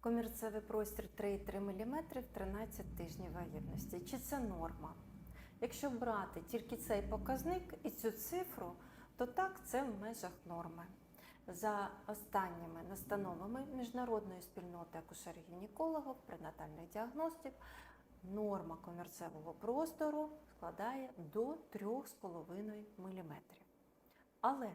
Комірцевий простір 3,3 мм в 13 тижнів вагітності. Чи це норма? Якщо брати тільки цей показник і цю цифру, то так, це в межах норми. За останніми настановами міжнародної спільноти акушерів-гінекологів, пренатальних діагностів, норма комірцевого простору складає до 3,5 мм. Але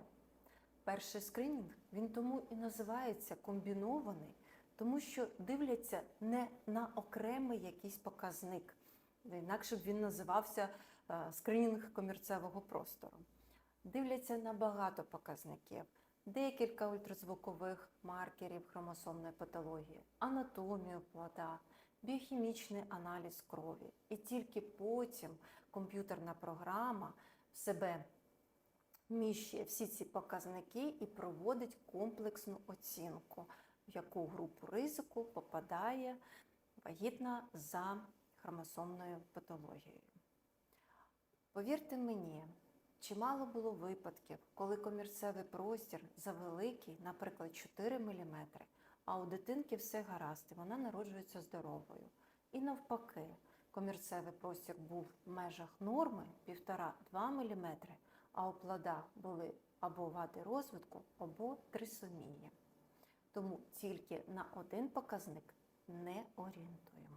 перший скринінг він тому і називається комбінований, тому що дивляться не на окремий якийсь показник, інакше б він називався е, скринінг комірцевого простору. Дивляться на багато показників, декілька ультразвукових маркерів хромосомної патології, анатомію плода, біохімічний аналіз крові. І тільки потім комп'ютерна програма в себе вміщує всі ці показники і проводить комплексну оцінку, в яку групу ризику попадає вагітна за хромосомною патологією. Повірте мені, чимало було випадків, коли комірцевий простір завеликий, наприклад, 4 мм, а у дитинки все гаразд, і вона народжується здоровою. І навпаки, комірцевий простір був в межах норми 1,5-2 мм, а у плодах були або вади розвитку, або трисомії. Тому тільки на один показник не орієнтуйтесь.